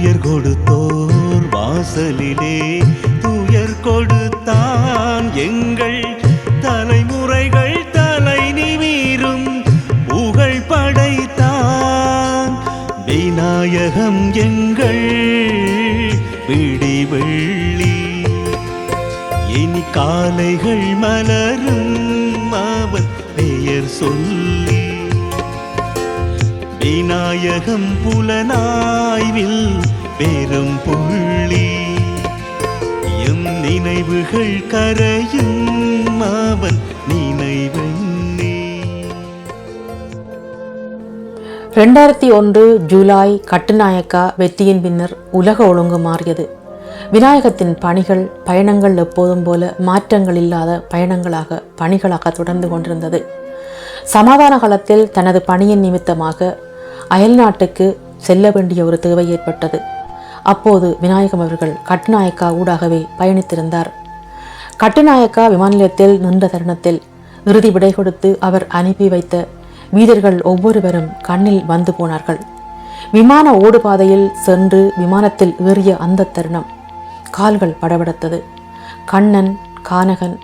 துயர் கொடுத்தோர் வாசலிலே. துயர் கொடுத்தான் எங்கள் தலைமுறைகள் தலை நிமீரும். புகழ் படைத்தான் விநாயகம் எங்கள் விடிவெள்ளி இனி காலைகள் மலரும் அவன் பெயர் சொல்லி. விநாயகம் புலனாய்வில் பெரும் புள்ளி. எம் நினைவுகள் கரையும் அவன் நினைவெண்ணி. ரெண்டாயிரத்தி ஒன்று ஜூலை கட்டுநாயக்கா வெற்றியின் பின்னர் உலக ஒழுங்கு மாறியது. விநாயகத்தின் பணிகள் பயணங்கள் எப்போதும் போல மாற்றங்கள் இல்லாத பயணங்களாக பணிகளாக தொடர்ந்து கொண்டிருந்தது. சமாதான காலத்தில் தனது பணியின் நிமித்தமாக அயல்நாட்டுக்கு செல்ல வேண்டிய ஒரு தேவை ஏற்பட்டது. அப்போது விநாயகம் அவர்கள் கட்டுநாயக்கா ஊடாகவே பயணித்திருந்தார். கட்டுநாயக்கா விமான நிலையத்தில் நின்ற தருணத்தில் இறுதி விடை கொடுத்து அவர் அனுப்பி வைத்த வீரர்கள் ஒவ்வொருவரும் கண்ணில் வந்து போனார்கள். விமான ஓடுபாதையில் சென்று விமானத்தில் ஏறிய அந்த தருணம் கால்கள் படபடத்தது. கண்ணன் கானகன்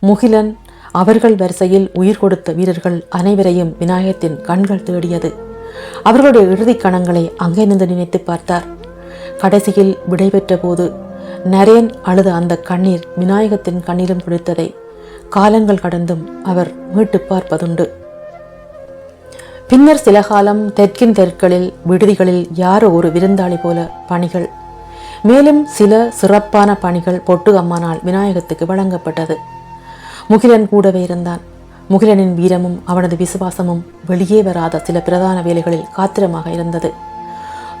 முகிலன் அவர்கள் வரிசையில் உயிர் கொடுத்த வீரர்கள் அனைவரையும் விநாயகத்தின் கண்கள் தேடியது. அவர்களுடைய இறுதிக் கணங்களை அங்கே நின்று நினைத்து பார்த்தார். கடைசியில் விடைபெற்ற போது நரேன் அழுத அந்த கண்ணீர் விநாயகத்தின் கண்ணிலும் குடித்ததை காலங்கள் கடந்தும் அவர் மீட்டு பார்ப்பதுண்டு. பின்னர் சில காலம் தெற்கின் தெற்களில் விடுதிகளில் யாரோ ஒரு விருந்தாளி போல பணிகள். மேலும் சில சிறப்பான பணிகள் பொட்டு அம்மானால் விநாயகத்துக்கு வழங்கப்பட்டது. முகிலன் கூடவே இருந்தான். முகிலனின் வீரமும் அவனது விசுவாசமும் வெளியே வராத சில பிரதான வேலைகளில் காத்திரமாக இருந்தது.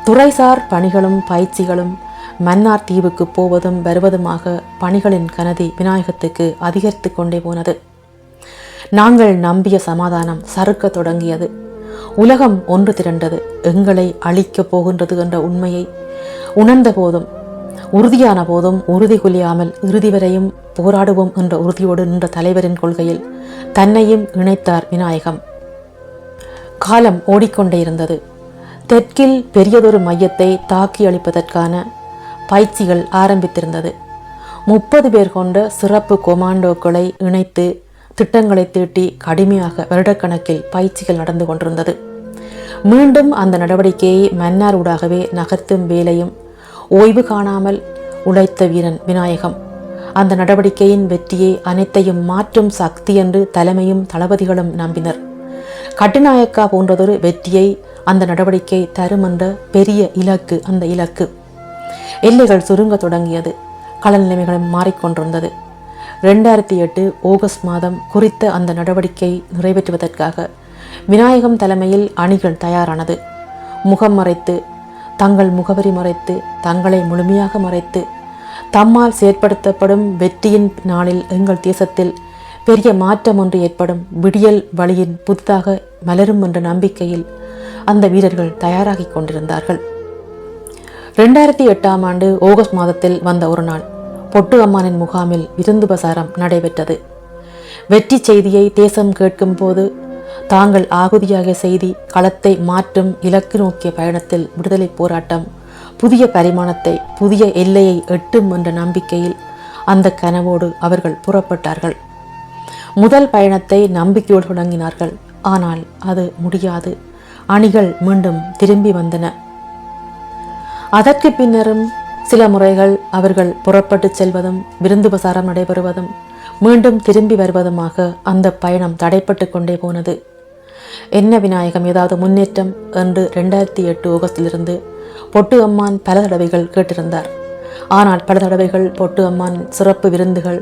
துறைசார் பணிகளும் பயிற்சிகளும் மன்னார் தீவுக்கு போவதும் வருவதுமாக பணிகளின் கனதி விநாயகத்துக்கு அதிகரித்து கொண்டே போனது. நாங்கள் நம்பிய சமாதானம் சறுக்க தொடங்கியது. உலகம் ஒன்று திரண்டது. எங்களை அழிக்கப் போகின்றது என்ற உண்மையை உணர்ந்த போதும் உறுதியான போதும் உறுதி கொள்ளாமல் இறுதி வரையும் போராடுவோம் என்ற உறுதியோடு நின்ற தலைவரின் கொள்கையில் தன்னையும் இணைத்தார் விநாயகம். காலம் ஓடிக்கொண்டே இருந்தது. தெற்கில் பெரியதொரு மையத்தை தாக்கி அளிப்பதற்கான பயிற்சிகள் ஆரம்பித்திருந்தது. முப்பது பேர் கொண்ட சிறப்பு கொமாண்டோக்களை இணைத்து திட்டங்களை தீட்டி கடுமையாக வருடக்கணக்கில் பயிற்சிகள் நடந்து கொண்டிருந்தது. மீண்டும் அந்த நடவடிக்கையை மன்னார் ஊடாகவே நகர்த்தும் வேலையும் ஓய்வு காணாமல் உழைத்த வீரன் விநாயகம். அந்த நடவடிக்கையின் வெற்றியை அனைத்தையும் மாற்றும் சக்தி என்று தலைமையும் தளபதிகளும் நம்பினர். கட்டுநாயக்கா போன்றதொரு வெற்றியை அந்த நடவடிக்கை தரும் என்ற பெரிய இலக்கு அந்த இலக்கு. எல்லைகள் சுருங்க தொடங்கியது. கள நிலைமைகளும் மாறிக்கொண்டிருந்தது. ரெண்டாயிரத்தி எட்டு ஆகஸ்ட் மாதம் குறித்த அந்த நடவடிக்கை நிறைவேற்றுவதற்காக விநாயகம் தலைமையில் அணிகள் தயாரானது. முகம் மறைத்து தங்கள் முகவரி மறைத்து தங்களை முழுமையாக மறைத்து தம்மால் செயற்படுத்தப்படும் வெற்றியின் நாளில் எங்கள் தேசத்தில் பெரிய மாற்றம் ஒன்று ஏற்படும். விடியல் வழியின் புதிதாக மலரும் என்ற நம்பிக்கையில் அந்த வீரர்கள் தயாராகி கொண்டிருந்தார்கள். ரெண்டாயிரத்தி எட்டாம் ஆண்டு ஆகஸ்ட் மாதத்தில் வந்த ஒரு நாள் பொட்டு அம்மானின் முகாமில் விருந்து பிரசாரம் நடைபெற்றது. வெற்றி செய்தியை தேசம் கேட்கும் போது தாங்கள் ஆகுதியாக செய்தி களத்தை மாற்றும் இலக்கு நோக்கிய பயணத்தில் விடுதலை போராட்டம் புதிய பரிமாணத்தை புதிய எல்லையை எட்டும் என்ற நம்பிக்கையில் அந்த கனவோடு அவர்கள் புறப்பட்டார்கள். முதல் பயணத்தை நம்பிக்கையோடு தொடங்கினார்கள். ஆனால் அது முடியாது. அணிகள் மீண்டும் திரும்பி வந்தன. அதற்கு பின்னரும் சில முறைகள் அவர்கள் புறப்பட்டு செல்வதும் விருந்து பிரசாரம் நடைபெறுவதும் மீண்டும் திரும்பி வருவதுமாக அந்த பயணம் தடைப்பட்டு கொண்டே போனது. என்ன விநாயகம் ஏதாவது முன்னேற்றம் என்று ரெண்டாயிரத்தி எட்டு ஆகஸ்டிலிருந்து பொட்டு அம்மான் பல தடவைகள் கேட்டிருந்தார். ஆனால் பல தடவைகள் பொட்டு அம்மான் சிறப்பு விருந்துகள்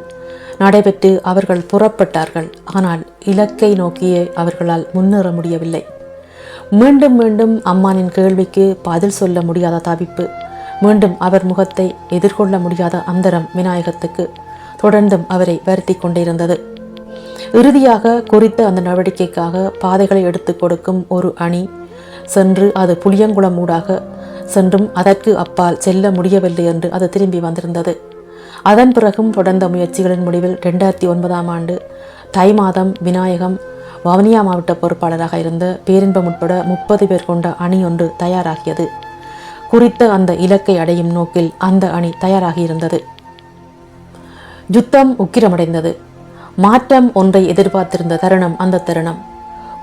நடைபெற்று அவர்கள் புறப்பட்டார்கள். ஆனால் இலக்கை நோக்கியே அவர்களால் முன்னேற முடியவில்லை. மீண்டும் மீண்டும் அம்மானின் கேள்விக்கு பதில் சொல்ல முடியாத தவிப்பு. மீண்டும் அவர் முகத்தை எதிர்கொள்ள முடியாத அந்தரம் விநாயகத்துக்கு. தொடர்ந்தும் அவரை வருத்தி கொண்டிருந்தது. இறுதியாக குறித்த அந்த நடவடிக்கைக்காக பாதைகளை எடுத்துக் கொடுக்கும் ஒரு அணி சென்று அது புளியங்குளம் ஊடாக சென்றும் அதற்கு அப்பால் செல்ல முடியவில்லை என்று அது திரும்பி வந்திருந்தது. அதன் பிறகும் தொடர்ந்த முயற்சிகளின் முடிவில் ரெண்டாயிரத்தி ஒன்பதாம் ஆண்டு தை மாதம் விநாயகம் வவுனியா மாவட்ட பொறுப்பாளராக இருந்த பேரின்பம் உட்பட முப்பது பேர் கொண்ட அணி ஒன்று தயாராகியது. குறித்த அந்த இலக்கை அடையும் நோக்கில் அந்த அணி தயாராகியிருந்தது யுத்தம் உக்கிரமடைந்தது. மாற்றம் ஒன்றை எதிர்பார்த்திருந்த தருணம் அந்த தருணம்.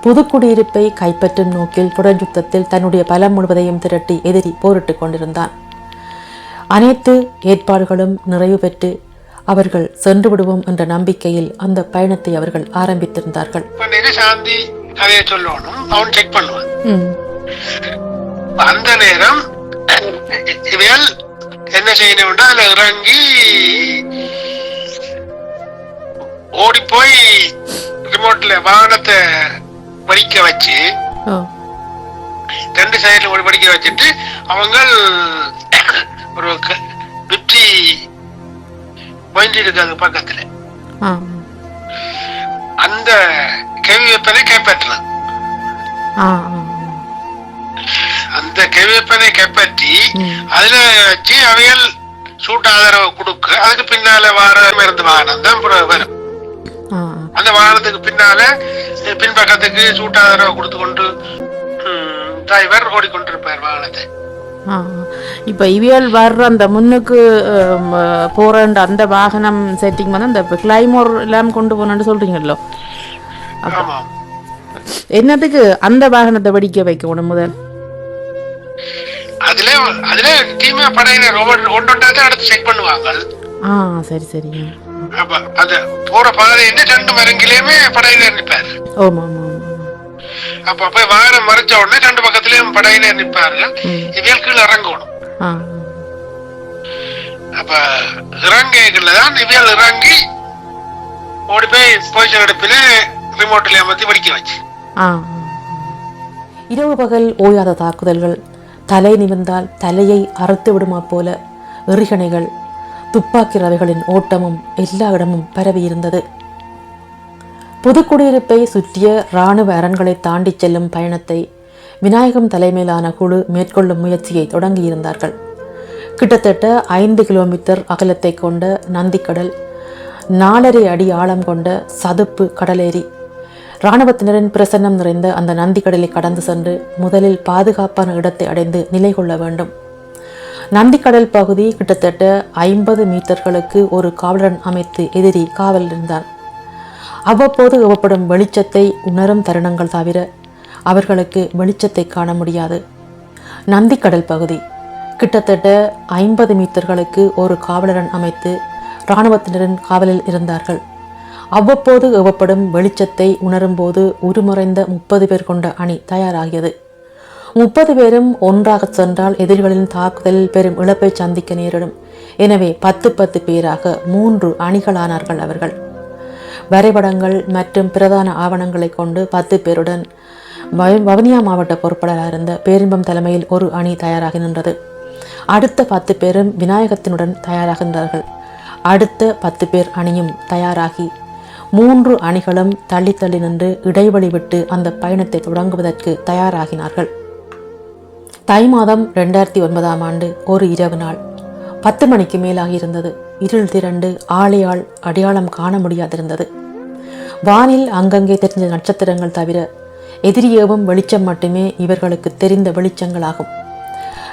புதுக்குடியிருப்பை கைப்பற்றும் நோக்கில் தொடர் யுத்தத்தில் தன்னுடைய பலம் முழுவதையும் திரட்டி எதிரி போரிட்டுக் கொண்டிருந்தான். அனைத்து ஏற்பாடுகளும் நிறைவு பெற்று அவர்கள் சென்று விடுவோம் என்ற நம்பிக்கையில் அந்த பயணத்தை அவர்கள் ஆரம்பித்திருந்தார்கள். சாந்தி கதையை சொல்லணும் அவன் செக் பண்ணுவான். அந்த நேரம் இவையால் என்ன செய்யணும்னா அதுல இறங்கி ஓடி போய் ரிமோட்ல வாகனத்தை படிக்க வச்சு ரெண்டு சைடுல ஓடி படிக்க வச்சுட்டு அவங்க ஒரு க- பாயிண்ட் இருக்காங்க பக்கத்துல அந்த கேள்வி வெப்பனை கைப்பற்றலாம் அந்த கேள்விப்பனை கைப்பற்றி. அதுல வச்சு அவைகள் சூட் ஆதரவு கொடுக்க அதுக்கு பின்னால வார மருந்து வாகனம் தான் வரும். அந்த வாகனத்துக்கு பின்னால பின்பக்கத்துக்கு சூட் ஆதரவு கொடுத்து கொண்டு டிரைவர் ஓடிக்கொண்டிருப்பார் வாகனத்தை. இப்போ இவியல் வர்ற அந்த முன்னுக்கு போறன்ற அந்த வாகனம் செட்டிங் வந்து அந்த கிளைமோர் எல்லாம் கொண்டு போனேன்னு சொல்றீங்களோ ஆமா என்னத்துக்கு அந்த வாகனத்தை வெடிக்க வைக்கணும் முதல்? அதுல அதுல டீமா படையினர் ஒவ்வொரு ஒன்றொன்றா அடுத்து செக் பண்ணுவாங்க. ஆ சரி சரி அப்ப அந்த போற பாதையில ரெண்டு மரங்கிலேயுமே படையினர் நிற்பார் ஓமா ஆமா ஆமா. அப்ப போய் வாகனம் மறைச்ச உடனே ரெண்டு பக்கத்திலயும் படையினர் நிற்பார்கள். இவியல் கீழே இறங்கணும். அப்ப இறங்கைகள்ல தான் இவியல் இறங்கி ஓடி போய் பொசிஷன் எடுப்பில ரிமோட்ல அமர்த்தி படிக்க வச்சு. இரவு பகல் ஓயாத தாக்குதல்கள். தலை நிமிர்ந்தால் தலையை அறுத்து விடுமா போல எறிகணைகள் துப்பாக்கி ரவைகளின் ஓட்டமும் எல்லா இடமும் பரவியிருந்தது. புதுக்குடியிருப்பை சுற்றிய இராணுவ அரண்களை தாண்டிச் செல்லும் பயணத்தை விநாயகம் தலைமையிலான குழு மேற்கொள்ளும் முயற்சியை தொடங்கியிருந்தார்கள். கிட்டத்தட்ட ஐந்து கிலோமீட்டர் அகலத்தை கொண்ட நந்திக்கடல் நாலரை அடி ஆழம் கொண்ட சதுப்பு கடலேரி. இராணுவத்தினரின் பிரசன்னம் நிறைந்த அந்த நந்திக்கடலை கடந்து சென்று முதலில் பாதுகாப்பான இடத்தை அடைந்து நிலை கொள்ள வேண்டும். நந்திக்கடல் பகுதி கிட்டத்தட்ட ஐம்பது மீட்டர்களுக்கு ஒரு காவலன் அமைத்து எதிரி காவல் இருந்தான். அவ்வப்போது ஏவப்படும் வெளிச்சத்தை உணரும் தருணங்கள் தவிர அவர்களுக்கு வெளிச்சத்தை காண முடியாது. நந்திக்கடல் பகுதி. கிட்டத்தட்ட ஐம்பது மீட்டர்களுக்கு ஒரு காவலரன் அமைத்து இராணுவத்தினரின் காவலில் இருந்தார்கள். அவ்வப்போது எவப்படும் வெளிச்சத்தை உணரும்போது உருமறைந்த முப்பது பேர் கொண்ட அணி தயாராகியது. முப்பது பேரும் ஒன்றாக சென்றால் எதிரிகளின் தாக்குதலில் பெரும் இழப்பை சந்திக்க நேரிடும். எனவே பத்து பத்து பேராக மூன்று அணிகளானார்கள் அவர்கள். வரைபடங்கள் மற்றும் பிரதான ஆவணங்களை கொண்டு பத்து பேருடன் வவுனியா மாவட்ட பொறுப்பாளராக இருந்த பேரின்பம் தலைமையில் ஒரு அணி தயாராகி நின்றது. அடுத்த பத்து பேரும் விநாயகத்தினுடன் தயாராகின்றார்கள் அடுத்த பத்து பேர் அணியும் தயாராகி மூன்று அணிகளும் தள்ளி தள்ளி நின்று இடைவெளி விட்டு அந்த பயணத்தை தொடங்குவதற்கு தயாராகினார்கள். தை மாதம் ரெண்டாயிரத்தி ஒன்பதாம் ஆண்டு ஒரு இரவு நாள். பத்து மணிக்கு மேலாகியிருந்தது. இருள் திரண்டு ஆளையால் அடையாளம் காண முடியாதிருந்தது. வானில் அங்கங்கே தெரிஞ்ச நட்சத்திரங்கள் தவிர எதிரியேவும் வெளிச்சம் மட்டுமே இவர்களுக்கு தெரிந்த வெளிச்சங்களாகும்.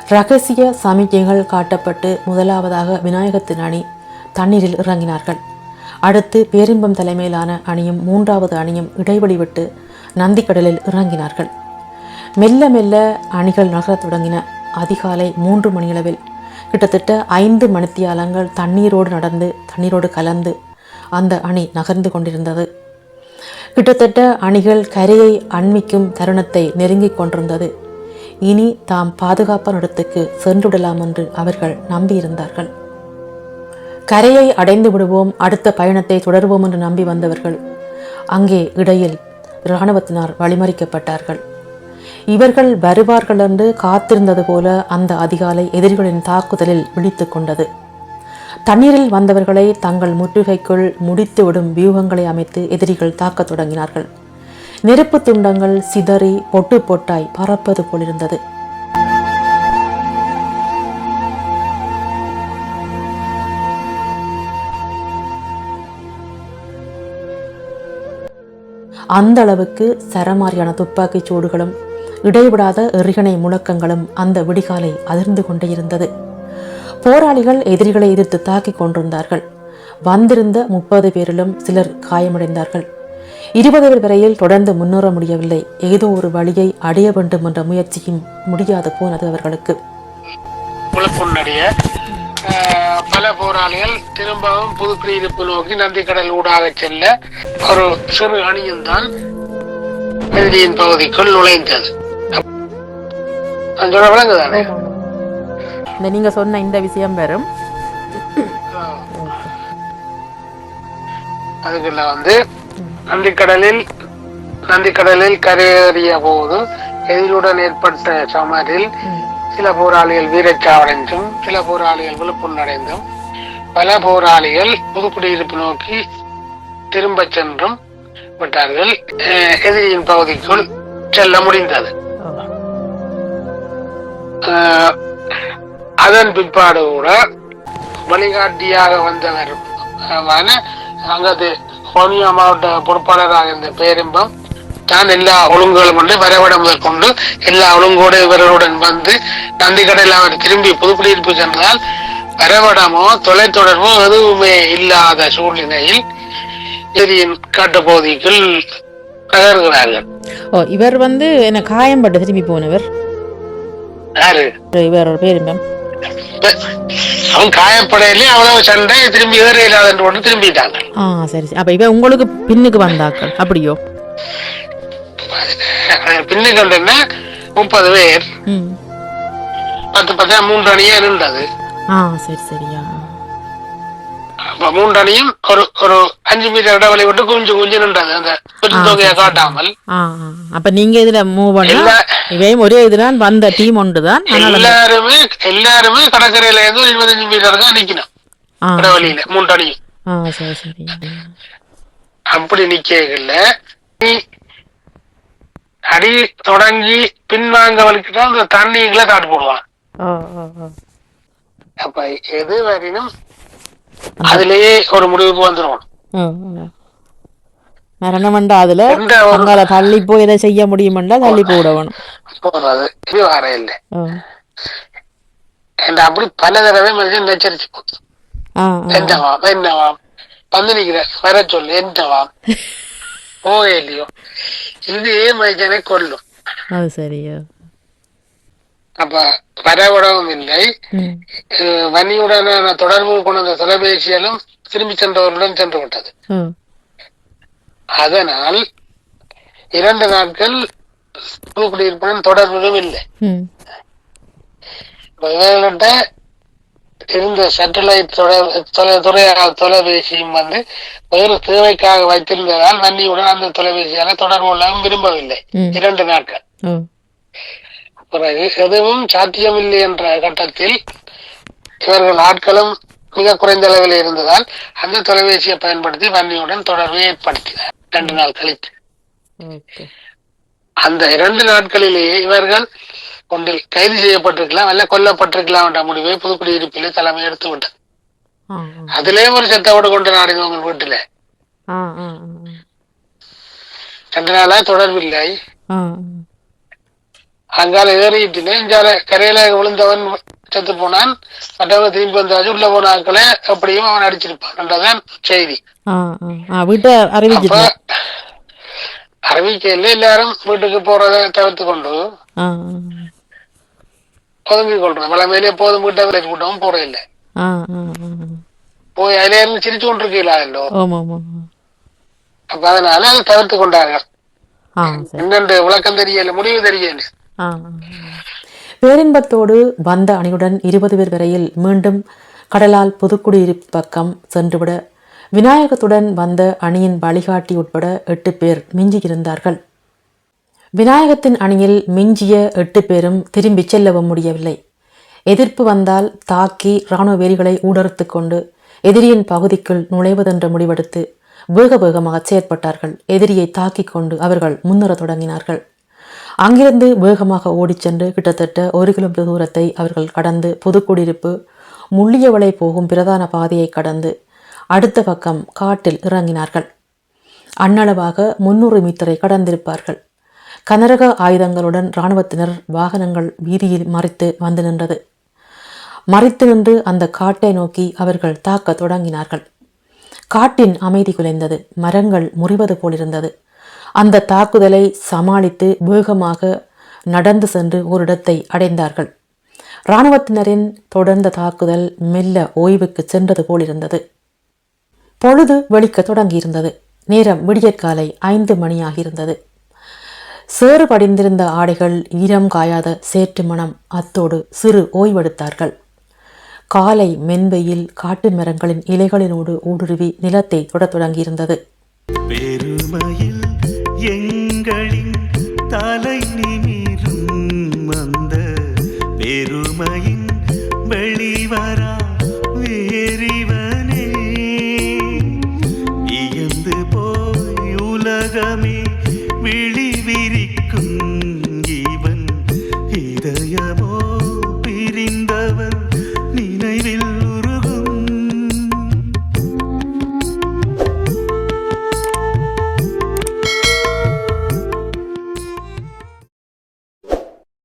ரகசிய சமிக்கைகள் காட்டப்பட்டு முதலாவதாக விநாயகத்தின் அணி தண்ணீரில் இறங்கினார்கள். அடுத்து பேரின்பம் தலைமையிலான அணியும் மூன்றாவது அணியும் இடைவெளி விட்டு நந்திக்கடலில் இறங்கினார்கள். மெல்ல மெல்ல அணிகள் நகரத் தொடங்கின. அதிகாலை மூன்று மணியளவில் கிட்டத்தட்ட ஐந்து மணித்தியாலங்கள் தண்ணீரோடு நடந்து தண்ணீரோடு கலந்து அந்த அணி நகர்ந்து கொண்டிருந்தது. கிட்டத்தட்ட அணிகள் கரையை அண்மிக்கும் தருணத்தை நெருங்கிக் கொண்டிருந்தது. இனி தாம் பாதுகாப்பான இடத்துக்கு சென்றுவிடலாம் என்று அவர்கள் நம்பியிருந்தார்கள். கரையை அடைந்து விடுவோம் அடுத்த பயணத்தை தொடர்வோம் என்று நம்பி வந்தவர்கள் அங்கே இடையில் இராணுவத்தினர் வழிமறிக்கப்பட்டார்கள். இவர்கள் வருவார்கள் என்று காத்திருந்தது போல அந்த அதிகாலை எதிரிகளின் தாக்குதலில் விழித்து கொண்டது. தண்ணீரில் வந்தவர்களை தங்கள் முற்றுகைக்குள் முடித்துவிடும் வியூகங்களை அமைத்து எதிரிகள் தாக்கத் தொடங்கினார்கள். நெருப்பு துண்டங்கள் சிதறி பொட்டு பொட்டாய் பறப்பது போலிருந்தது. அந்த அளவுக்கு சரமாரியான துப்பாக்கிச் சூடுகளும் இடைவிடாத எறிகணை முழக்கங்களும் அந்த விடிகாலை அதிர்ந்து கொண்டே இருந்தது. போராளிகள் எதிரிகளை எதிர்த்து தாக்கிக் கொண்டிருந்தார்கள். வந்திருந்த முப்பது பேரிலும் சிலர் காயமடைந்தார்கள். இருபது பேர் வரையில் தொடர்ந்து முன்னேற முடியவில்லை. ஏதோ ஒரு வழியை அடைய வேண்டும் என்ற முயற்சியும் முடியாது போனது அவர்களுக்கு. பல போராளிகள் திரும்பவும் புதுக்குடியிருப்பு நோக்கி நந்திக்கடல் ஊடாக செல்ல ஒரு சிறு அணியும் தான் எதிரியின் பகுதிக்குள் நுழைந்தது. விளங்குதானே? இந்த நீங்க சொன்ன இந்த விஷயம் வரும் அதுக்குள்ள வந்து நந்திக்கடலில் நந்திக்கடலில் கரையேறிய போது எதிரியுடன் ஏற்பட்ட சமரில் சில போராளிகள் வீரச்சாவடைந்தும் சில போராளிகள் விழுப்புணர்ந்தும் பல போராளிகள் புதுக்குடியிருப்பு நோக்கி திரும்பச் சென்றும் விட்டார்கள். எதிரியின் பகுதிக்குள் செல்ல முடிந்தது. அதன் பிற்பாடு கூட வழிகாட்டியாக வந்தவர் அங்கது கோனியா மாவட்ட பொறுப்பாளராக இருந்த பேரின்பம். தான் எல்லா ஒழுங்குகளும் கொண்டு வரைபடம் கொண்டு எல்லா ஒழுங்கோடு இவர்களுடன் வந்து நந்திக்கடையில் அவர் திரும்பி புதுக்குடியிருப்பு சென்றதால் வரைபடமோ தொலைத்தொடர்போ எதுவுமே இல்லாத சூழ்நிலையில் எதிரியின் காட்டுப்பகுதிக்குள் நகர்கிறார்கள். ஓ இவர் வந்து என்ன காயம்பட்டு திரும்பி போனவர்? யாரு? இவர் பேர் மேம் இப்ப அவன் காயப்படையிலே அவ்வளவு சண்டை திரும்பி ஏற இல்லாத ஒன்று திரும்பிட்டாங்க. ஆ சரி சரி. அப்ப இவ உங்களுக்கு பின்னுக்கு வந்தாக்கள் அப்படியோ? பின்னுக்கு என்ன முப்பது பேர். பத்து பத்தா மூன்று அணியா இருந்தது ஆ சரி சரியா. அணியும் ஒரு ஒரு அஞ்சு மீட்டர் இடைவெளி விட்டு குஞ்சு குஞ்சு நின்றது. அந்த பெருந்தொகையை காட்டாமல். அப்ப நீங்க இதுல மூவ் இவையும் ஒரே இதுதான் வந்த டீம் ஒன்று தான். எல்லாருமே எல்லாருமே கடற்கரையில இருந்து இருபத்தஞ்சு மீட்டர் தான் நிக்கணும். இடைவெளியில மூன்று அணியும் ஆ சரி சரி. அப்படி நிக்கல நீ அடி தொடங்கி பின்வாங்க வலிக்கிட்டா அந்த தண்ணிகளை காட்டு போடுவான். அப்ப எது வரையினும் அதுலயே ஒரு முடிவுக்கு வந்துடும் ஓ, ஓ. மரணம் வேண்டா அதுல அங்கால தள்ளி போய் எதை செய்ய முடியுமெண்டா தள்ளி போடணும் போறது இது வர இல்லை. ஓ அப்படி பல தடவை மனுஷன் எச்சரிச்சு ஆ. என்னவாம் என்னவாம் வந்து நிக்கிற வர சொல்லு என்னவாம் போவே இல்லையோ. இது மனுஷனை கொல்லும். அது சரியா. அப்ப வரவிடவும் இல்லை. வன்னியுடனான தொடர்பு கொண்ட தொலைபேசியிலும் திரும்பி சென்றவர்களுடன் சென்று விட்டது. அதனால் இரண்டு நாட்கள் குடியிருப்புடன் தொடர்பும் இல்லை. இவர்கள்ட்ட இருந்த சேட்டலைட் தொலை தொலை தொலைபேசியும் வந்து வேறு தேவைக்காக வைத்திருந்ததால் வன்னியுடன் அந்த தொலைபேசியால தொடர்பு கொள்ளவும் விரும்பவில்லை. இரண்டு நாட்கள். பிறகு எதுவும் சாத்தியமில்லை என்ற கட்டத்தில் இவர்கள் ஆட்களும் மிக குறைந்த அளவில் இருந்ததால் அந்த தொலைபேசியை பயன்படுத்தி வன்னியுடன் தொடர்பை ஏற்படுத்தினார். இரண்டு நாள் கழித்து. அந்த இரண்டு நாட்களிலேயே இவர்கள் ஒன்றில் கைது செய்யப்பட்டிருக்கலாம் அல்ல கொல்லப்பட்டிருக்கலாம் என்ற முடிவை புதுக்குடியிருப்பிலே தலைமை எடுத்து விட்டது. அதிலே ஒரு சத்தோடு கொண்டு நாடுங்க உங்கள் வீட்டுல. ரெண்டு நாளா தொடர்பில்லை. அங்கால ஏறிட்டுனே இங்கால கரையில விழுந்தவன் செத்து போனான். மற்றவங்க திரும்பி வந்தாச்சு உள்ள போன ஆட்களை அப்படியும் அவன் அடிச்சிருப்பான். என்றதான் செய்தி. அறிவிக்கையில் எல்லாரும் வீட்டுக்கு போறதை தவிர்த்து கொண்டு ஒதுங்கி கொள்றோம் வளமையிலே எப்போதும் வீட்டை விலை கூட்டவும் போற இல்லை. போய் அதிலே இருந்து சிரிச்சு கொண்டிருக்கீங்களோ அப்ப அதனால அதை தவிர்த்து கொண்டார்கள். என்னென்று விளக்கம் தெரியல முடிவு தெரியல. பேரின்பத்தோடு வந்த அணியுடன் இருபது பேர் வரையில் மீண்டும் கடலால் புதுக்குடியிருப்பு பக்கம் சென்றுவிட விநாயகத்துடன் வந்த அணியின் வழிகாட்டி உட்பட எட்டு பேர் மிஞ்சியிருந்தார்கள். விநாயகத்தின் அணியில் மிஞ்சிய எட்டு பேரும் திரும்பிச் செல்லவும் முடியவில்லை. எதிர்ப்பு வந்தால் தாக்கி இராணுவ வேலிகளை ஊடறுத்து கொண்டு எதிரியின் பகுதிக்குள் நுழைவதென்ற முடிவெடுத்து வேக வேகமாக செயற்பட்டார்கள். எதிரியை தாக்கிக் கொண்டு அவர்கள் முன்னேறத் தொடங்கினார்கள். அங்கிருந்து வேகமாக ஓடிச் சென்று கிட்டத்தட்ட ஒரு கிலோமீட்டர் தூரத்தை அவர்கள் கடந்து புதுக்குடியிருப்பு முள்ளியவளை போகும் பிரதான பாதையை கடந்து அடுத்த பக்கம் காட்டில் இறங்கினார்கள். அண்ணளவாக முன்னூறு மீட்டரை கடந்திருப்பார்கள். கனரக ஆயுதங்களுடன் இராணுவத்தினர் வாகனங்கள் வீதியில் மறித்து வந்து நின்றது. மறித்து நின்று அந்த காட்டை நோக்கி அவர்கள் தாக்கத் தொடங்கினார்கள். காட்டின் அமைதி குலைந்தது. மரங்கள் முறிவது போலிருந்தது. அந்த தாக்குதலை சமாளித்து வேகமாக நடந்து சென்று ஒரு இடத்தை அடைந்தார்கள். இராணுவத்தினரின் தொடர்ந்த தாக்குதல் மெல்ல ஓய்வுக்கு சென்றது போலிருந்தது. பொழுது வெளிக்க தொடங்கியிருந்தது. நேரம் விடியற்காலை ஐந்து மணியாகியிருந்தது. சேறு படிந்திருந்த ஆடைகள் ஈரம் காயாத சேற்று மணம் அத்தோடு சிறு ஓய்வெடுத்தார்கள். காலை மென்வெயில் காட்டு மரங்களின் இலைகளினோடு ஊடுருவி நிலத்தை தொடத் தொடங்கியிருந்தது. பெருமையில் எங்களின்